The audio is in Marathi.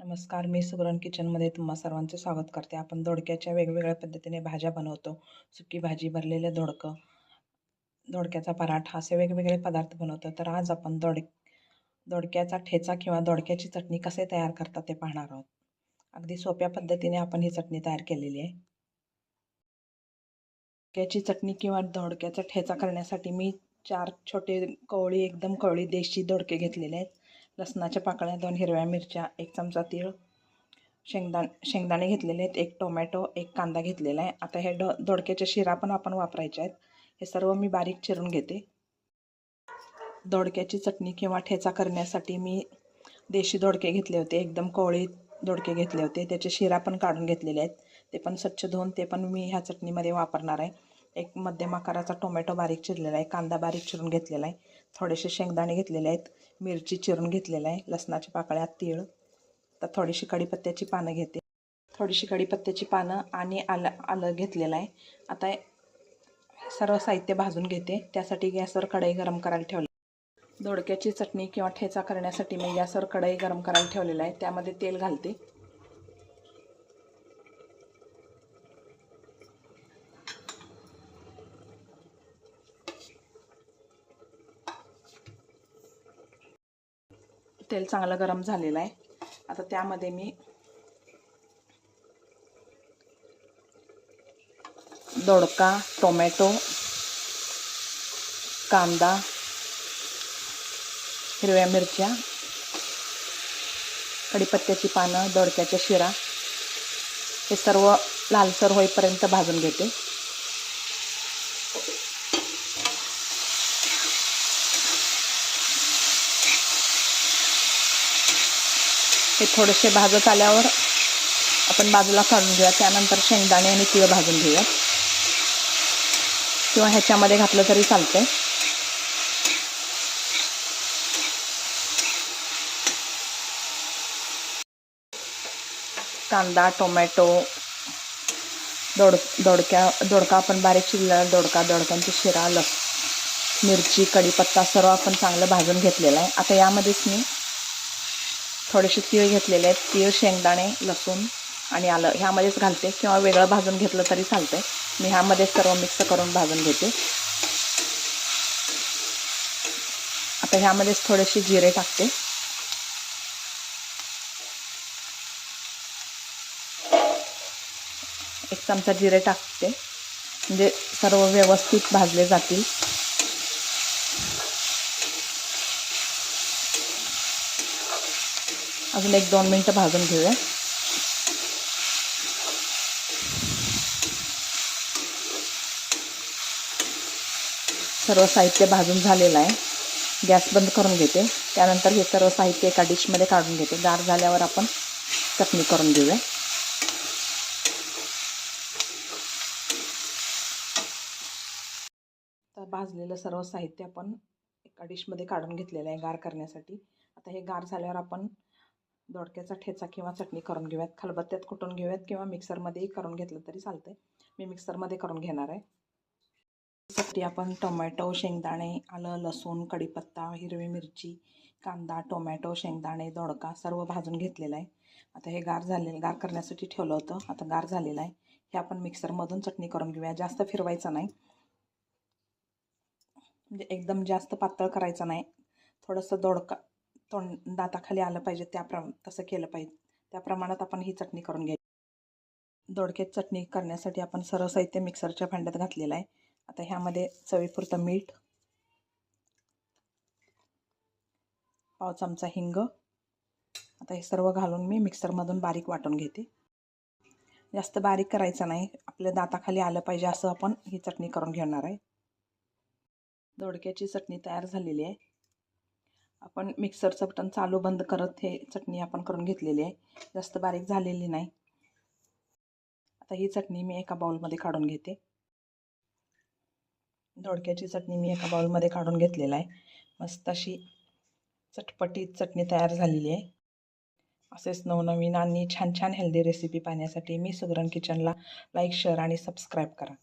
नमस्कार मी सुगरण किचनमध्ये तुम्हा सर्वांचे स्वागत करते. आपण दोडक्याच्या वेगवेगळ्या पद्धतीने भाज्या बनवतो. सुकी भाजी भरलेलं दोडकं दोडक्याचा पराठा असे वेगवेगळे पदार्थ बनवतो. तर आज आपण दोड दोडक्याचा ठेचा किंवा दोडक्याची चटणी कसे तयार करतात ते पाहणार आहोत. अगदी सोप्या पद्धतीने आपण ही चटणी तयार केलेली आहे. दोडक्याची चटणी किंवा दोडक्याचा ठेचा करण्यासाठी मी चार छोटे कवळी एकदम कवळी देशी दोडके घेतलेले आहेत. लसणाच्या पाकळ्या दोन हिरव्या मिरच्या एक चमचा तीळ शेंगदाण शेंगदाणे घेतलेले आहेत एक टोमॅटो एक कांदा घेतलेला आहे. आता हे डो दोडक्याच्या शिरा पण आपण वापरायचे आहेत. हे सर्व मी बारीक चिरून घेते. दोडक्याची चटणी किंवा ठेचा करण्यासाठी मी देशी दोडके घेतले होते. एकदम कोवळी दोडके घेतले होते. त्याचे शिरा पण काढून घेतलेले आहेत. ते पण स्वच्छ धुवून ते पण मी ह्या चटणीमध्ये वापरणार आहे. एक मध्यम आकाराचा टोमॅटो बारीक चिरलेला आहे. कांदा बारीक चिरून घेतलेला आहे. थोडेसे शेंगदाणे घेतलेले आहेत मिरची चिरून घेतलेलं आहे लसणाच्या पाकळ्या तीळ. तर थोडीशी कढीपत्त्याची पानं घेते. थोडीशी कढीपत्त्याची पानं आणि आलं आलं घेतलेलं आहे. आता सर्व साहित्य भाजून घेते. त्यासाठी गॅसवर कढई गरम करायला ठेवली. दोडक्याची चटणी किंवा ठेचा करण्यासाठी मी गॅसवर कढई गरम करायला ठेवलेला आहे. त्यामध्ये तेल घालते. तेल चांगलं गरम झालेलं आहे. आता त्यामध्ये मी दोडका टोमॅटो कांदा हिरव्या मिरच्या कढीपत्त्याची पानं दोडक्याच्या शिरा हे सर्व लालसर होईपर्यंत भाजून घेते. हे थोडेसे भाजत आल्यावर आपण बाजूला काढून घेऊया. त्यानंतर शेंगदाणे आणि तीळ भाजून घेऊया. किंवा ह्याच्यामध्ये घातलं तरी चालतंय. कांदा टोमॅटो दोड दोडक्या दोडका आपण बारीक चिरलेला दोडका दोडक्यांची शिरा लस मिरची कढीपत्ता सर्व आपण चांगलं भाजून घेतलेलं आहे. आता यामध्येच मी थोडेसे तीळ घेतलेले आहेत. तीळ शेंगदाणे लसूण आणि आलं. ह्यामध्येच घालते. किंवा वेगळं भाजून घेतलं तरी चालतं आहे मी ह्यामध्येच सर्व मिक्स करून भाजून घेते. आता ह्यामध्येच थोडेसे जिरे टाकते. एक चमचा जिरे टाकते. म्हणजे सर्व व्यवस्थित भाजले जातील. अजून एक दोन मिनटं भाजून घेऊया. सर्व साहित्य भाजून झालेलं आहे. गॅस बंद करून घेते. त्यानंतर हे सर्व साहित्य एका डिशमध्ये काढून घेते. गार झाल्यावर आपण चटणी करून घेऊया. तर भाजलेलं सर्व साहित्य आपण एका डिशमध्ये काढून घेतलेलं आहे गार करण्यासाठी. आता हे गार झाल्यावर आपण दोडक्याचा ठेचा किंवा चटणी करून घेऊयात. खलबत्त्यात कुटून घेऊयात किंवा मिक्सरमध्येही करून घेतलं तरी चालतं मी मिक्सरमध्ये करून घेणार आहे. साठी आपण टोमॅटो शेंगदाणे आलं लसूण कढीपत्ता हिरवी मिरची कांदा टोमॅटो शेंगदाणे दोडका सर्व भाजून घेतलेलं आहे. आता हे गार झालेलं गार करण्यासाठी ठेवलं होतं. आता गार झालेलं आहे. हे आपण मिक्सरमधून चटणी करून घेऊया. जास्त फिरवायचं नाही. म्हणजे एकदम जास्त पातळ करायचं नाही. थोडंसं दोडका तोंड दाताखाली आलं पाहिजे त्या तसं केलं पाहिजे. त्या प्रमाणात आपण ही चटणी करून घ्यायची. दोडक्यात चटणी करण्यासाठी आपण सर्व साहित्य मिक्सरच्या भांड्यात घातलेलं आहे. आता ह्यामध्ये चवीपुरतं मीठ पाव चमचा हिंग. आता हे सर्व घालून मी मिक्सरमधून बारीक वाटून घेते. जास्त बारीक करायचं नाही. आपल्या दाताखाली आलं पाहिजे असं आपण ही चटणी करून घेणार आहे. दोडक्याची चटणी तयार झालेली आहे. आपण मिक्सरचं बटन चालू बंद करत हे चटणी आपण करून घेतलेली आहे. जास्त बारीक झालेली नाही. आता ही चटणी मी एका बाउलमध्ये काढून घेते. दोडक्याची चटणी मी एका बाउलमध्ये काढून घेतलेला आहे. मस्त अशी चटपटीत चटणी तयार झालेली आहे. असेच नवनवीन आणि छान छान हेल्दी रेसिपी पाहण्यासाठी मी सुगरण किचनला लाईक शेअर आणि सबस्क्राईब करा.